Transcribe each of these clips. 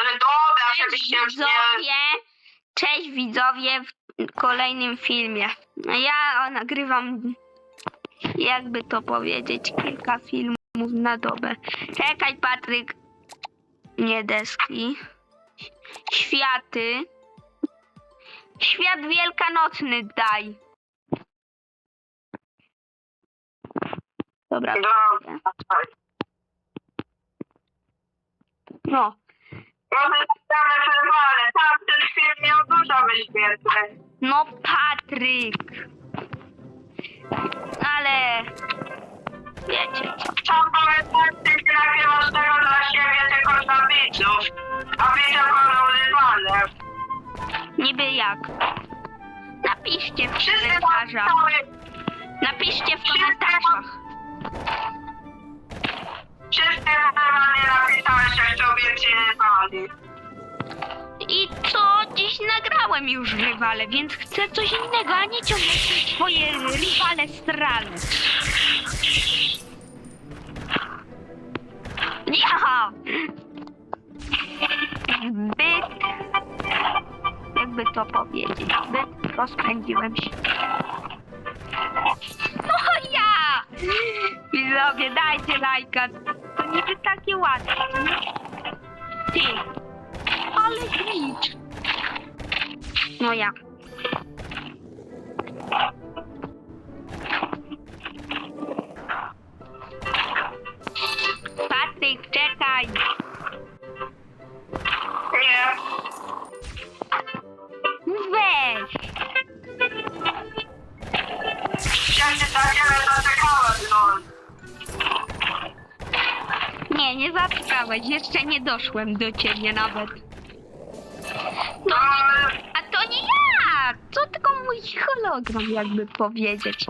Ale dobra, Cześć żebyście już nie... widzowie! Cześć widzowie w kolejnym filmie. No Ja nagrywam, jakby to powiedzieć, kilka filmów na dobę. Czekaj Patryk, nie deski. Światy. Świat wielkanocny daj. Dobra, Dobra. no. Może stanę przerwane. Tam ten film miał dużo wyświetleń. No Patryk. Ale wiecie co. Pamiętam, ty nie nagrywasz tego dla siebie, tylko dla widzów. A widzę będą używane. Niby jak? Napiszcie w Wszyscy komentarzach. napisały, Napiszcie w komentarzach. wszyscy normalnie napisałeś, jak to więcej I co? Dziś nagrałem już rywale, więc chcę coś innego, a nie ciągle swoje rywale strale. Ja! Zbyt... Jakby to powiedzieć, zbyt rozpędziłem się. No ja! Widzowie, dajcie lajka. To niby takie łatwe. nie? Ty, ale glitch. No ja. Patryk, czekaj. Nie. Weź. Ja się tak nie no. Nie, nie zaczekałeś. Jeszcze nie doszłem do ciebie nawet. No, ale... A to nie ja! To tylko mój hologram, jakby powiedzieć.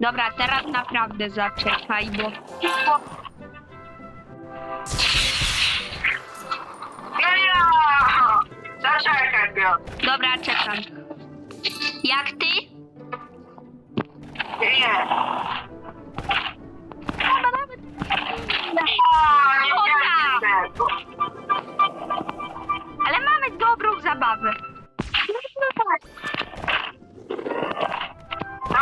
Dobra, teraz naprawdę zaczekaj, bo... Ja! Zaczekaj, Piotr. Dobra, czekam. Jak ty? Nie. Ale mamy dobrą zabawę. No tak. No,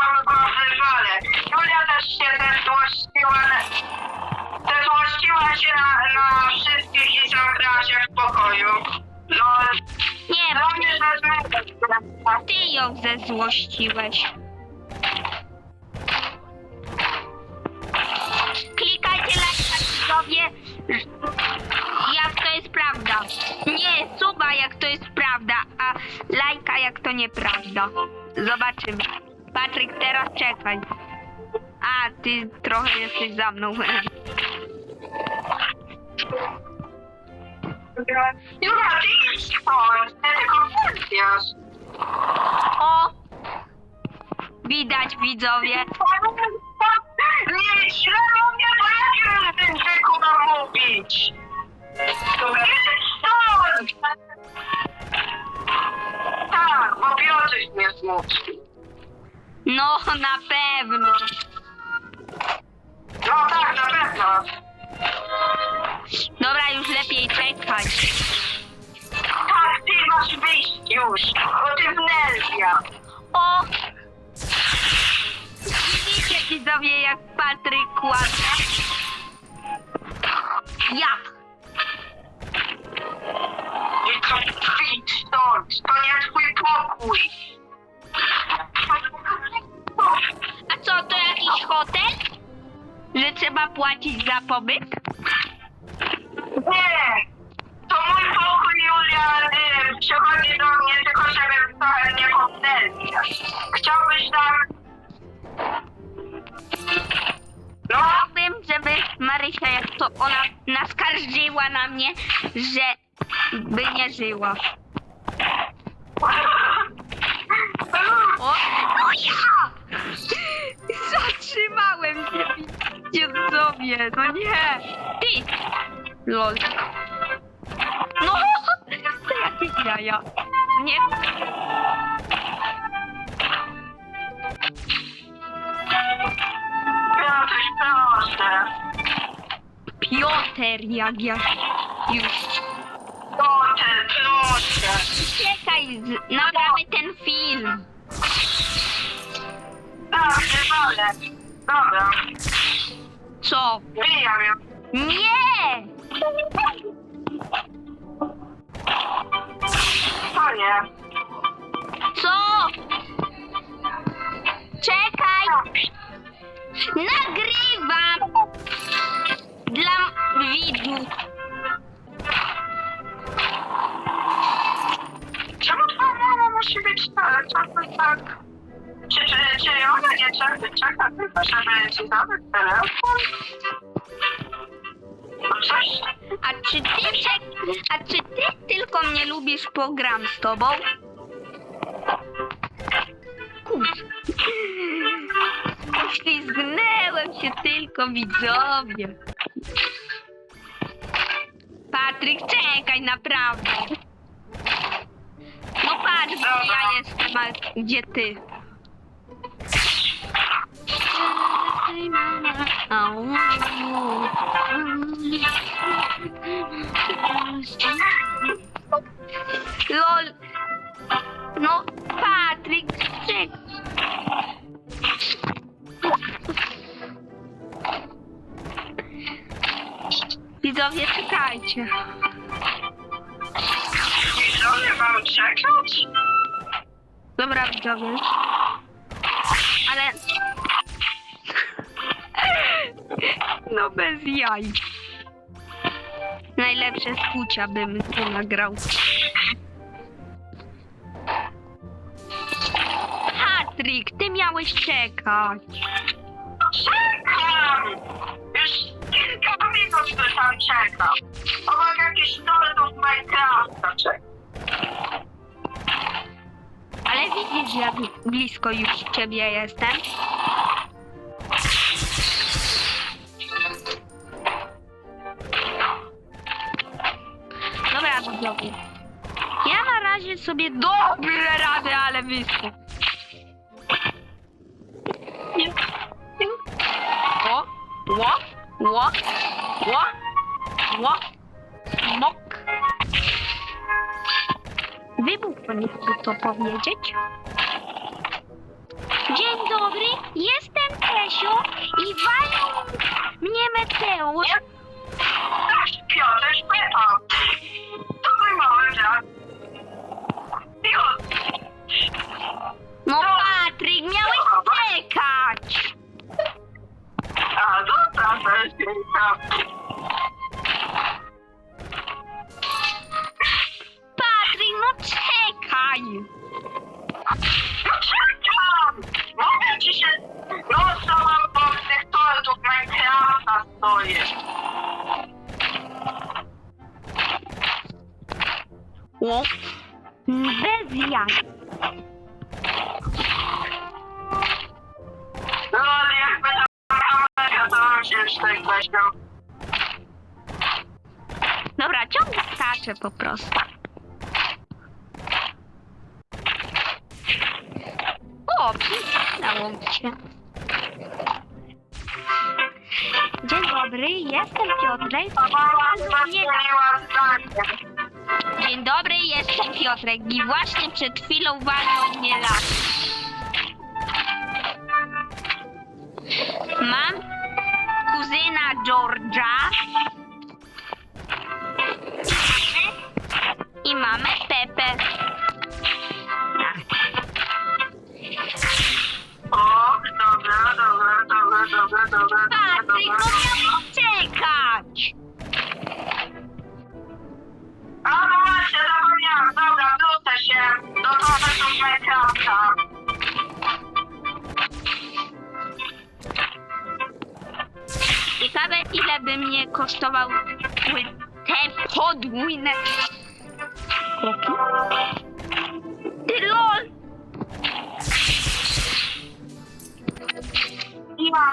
mamy konflikale. Julia też się zezłościła, na- zezłościła się na, na wszystkich i zamknęła się w pokoju. No, Nie, dla mnie to jest mega. ty ją zezłościłeś. Widzowie, jak to jest prawda. Nie, suba jak to jest prawda, a lajka jak to nieprawda. Zobaczymy. Patryk, teraz czekaj. A, ty trochę jesteś za mną. Julia, ty idź stąd, ty tylko wyrwiasz. O! Widać widzowie. Nie, źle mówię, w tym wieku mam mówić? Stąd! Tak, bo Piotruś mnie zmusi. No, na pewno. No tak, na pewno. Dobra, już lepiej czekać. Tak, ty masz wyjść już. O ty wnerwia. O! Widzicie widzowie, jak Patryk kładzie? Ja! I co, wyjdź stąd. To nie twój pokój. A co, to jakiś hotel? Że trzeba płacić za pobyt? Nie. To mój pokój, Julia, y, przychodzi do mnie tylko, żeby żeby Marysia, jak to ona naskarżyła na mnie, że by nie żyła. O, no ja! Zatrzymałem się, widzowie, no nie! Ty! Lol. No! To jakieś jaja. Nie? Piotruś, proszę. Piotr, jak ja... Już. Ty, proszę. Czekaj, z- nagramy ten film. Dobrze, dobrze. Dobra, Co? wbijam ją. Nie! To nie. Co? Czekaj! Nagrywam! Dla widzów. Czemu twoja mama musi być ta- czasem tak? Czy, czy, czy ona nie czeka, czeka tylko, żeby ci zadać telefon? No coś... A czy ty. A czy ty tylko mnie lubisz, pogram z tobą? Kurczę. Ślizgnęłem się tylko widzowie. Patryk, czekaj, naprawdę. No patrz, gdzie ja jestem, a gdzie ty? LOL. No, Widzowie, czekajcie. Widzowie, mam czekać? Dobra, widzowie. Ale... No bez jaj. Najlepsze skucia bym tu nagrał. Patryk, ty miałeś czekać. Czekam! Minut tu tam czekam. Obok jakichś stolów Minecrafta czekam. Ale widzisz, jak blisko już ciebie jestem? Dobra, widzowie. Ja na razie sobie dobrze rady, ale wysoko. O, ło, ło, ło, smok. Wybuch nie chcę to powiedzieć. Dzień dobry, jestem Kesio i walą mnie. Cześć, Piotr, Pepa. Patryk, no czekaj. No czekam! Mówię ci się, no mam po tych tortów Minecrafta stoję. O, bez jaj. Po prostu. O, przydało mi się. Dzień dobry, jestem Piotrek. Dzień dobry, jestem Piotrek i właśnie przed chwilą walnął mnie las. Mam kuzyna George'a i mamy Pepe. O, dobra, dobra, dobra, dobra, dobra, Patryk, dobra, no dobra. miałeś czekać! A no właśnie, zapomniałam, dobra, wrócę się do tortów Minecrafta. Ciekawe ile by mnie kosztowały te podwójne kroki. Ty lol! Ja.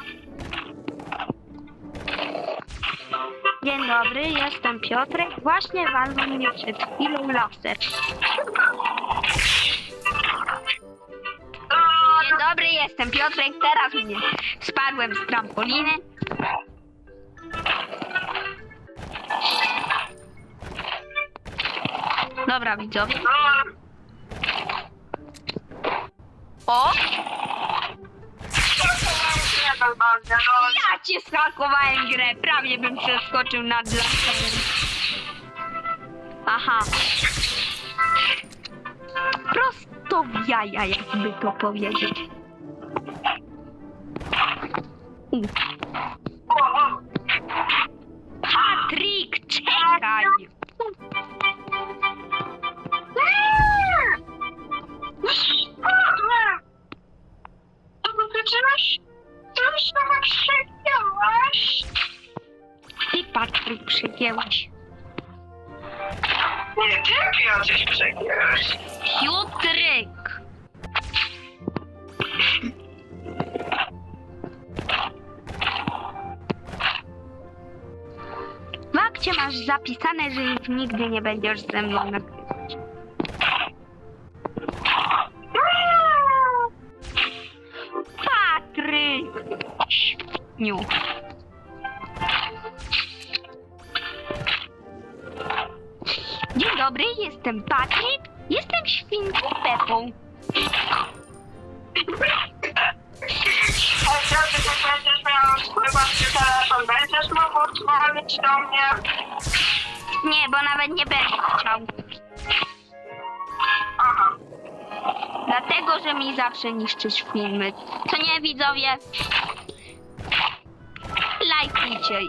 Dzień dobry, jestem Piotrek. Właśnie walnął mnie przed chwilą laser. Dzień dobry, jestem Piotrek. Teraz mnie spadłem z trampoliny. Dobra, widzowie. O! Ja cię skakowałem grę, prawie bym przeskoczył nad laserem. Aha. Prosto w jaja, jakby to powiedzieć. U. Patryk, czekaj! Ty już sama przegięłaś? Ty, Patryk, przegięłaś. Nie, ty coś przegięłaś. Piotrek! W akcie masz zapisane, że już nigdy nie będziesz ze mną nagrywać. Śniu. Dzień dobry, jestem Patryk. Jestem świnką Pepą. Nie, bo nawet nie będę chciał. Dlatego, że mi zawsze niszczysz filmy. Co nie, widzowie? Lajkujcie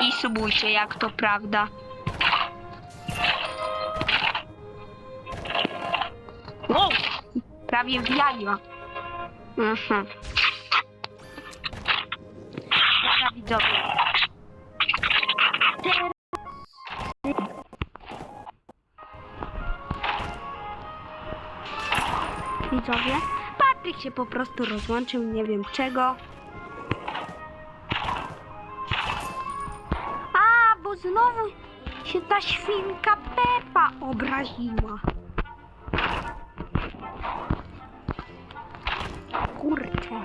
i subujcie, jak to prawda. Wow! Prawie w. Mhm. Dobra, widzowie. Widzowie, Patryk się po prostu rozłączył, nie wiem czego. Znowu się ta świnka Pepa obraziła. Kurczę.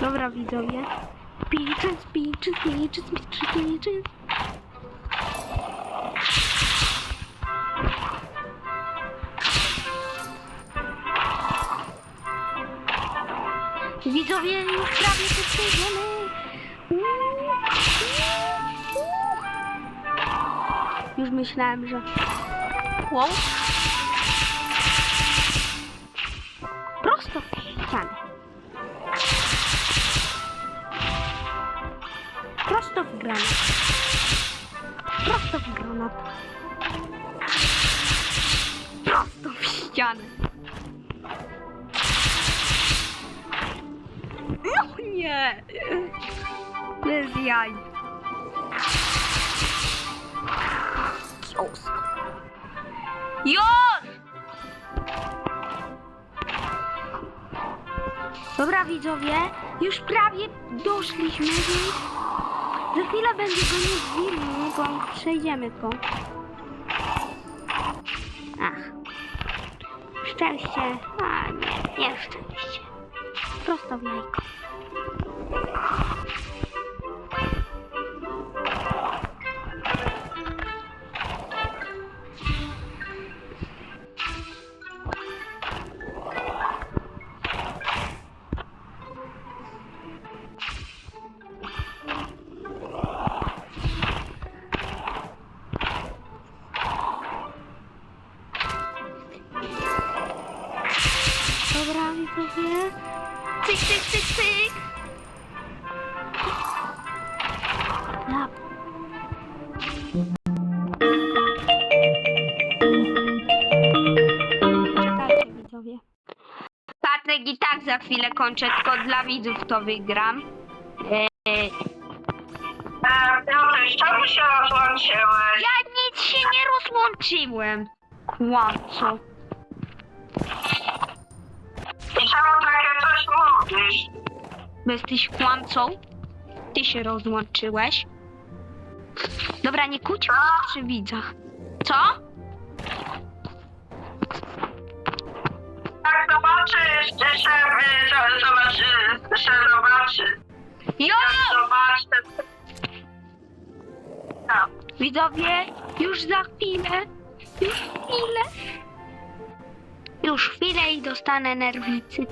Dobra widzowie. Peaches, peaches, peaches, peaches, peaches. Widzowie, już prawie to przejdziemy. Już myślałem, że... Wow. Prosto w ścianę. Prosto w granat. Prosto w granat. Jaj. Cios. Już! Dobra widzowie, już prawie doszliśmy, więc za chwilę będzie koniec filmu, bo przejdziemy to. Ach. Szczęście. A nie, nie szczęście. Prosto w jajko. Chwilę kończę, tylko dla widzów to wygram. Eee, Piotruś, czemu się rozłączyłeś? ja nic się nie rozłączyłem. Kłamco. I czemu takie coś mówisz? Bo jesteś kłamcą. Ty się rozłączyłeś. Dobra, nie kłóć przy widzach. Co? Zobaczę... Widzowie, już za chwilę, już chwilę, już chwilę i dostanę nerwicy.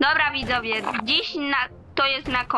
Dobra widzowie, dziś na, to jest na koniec.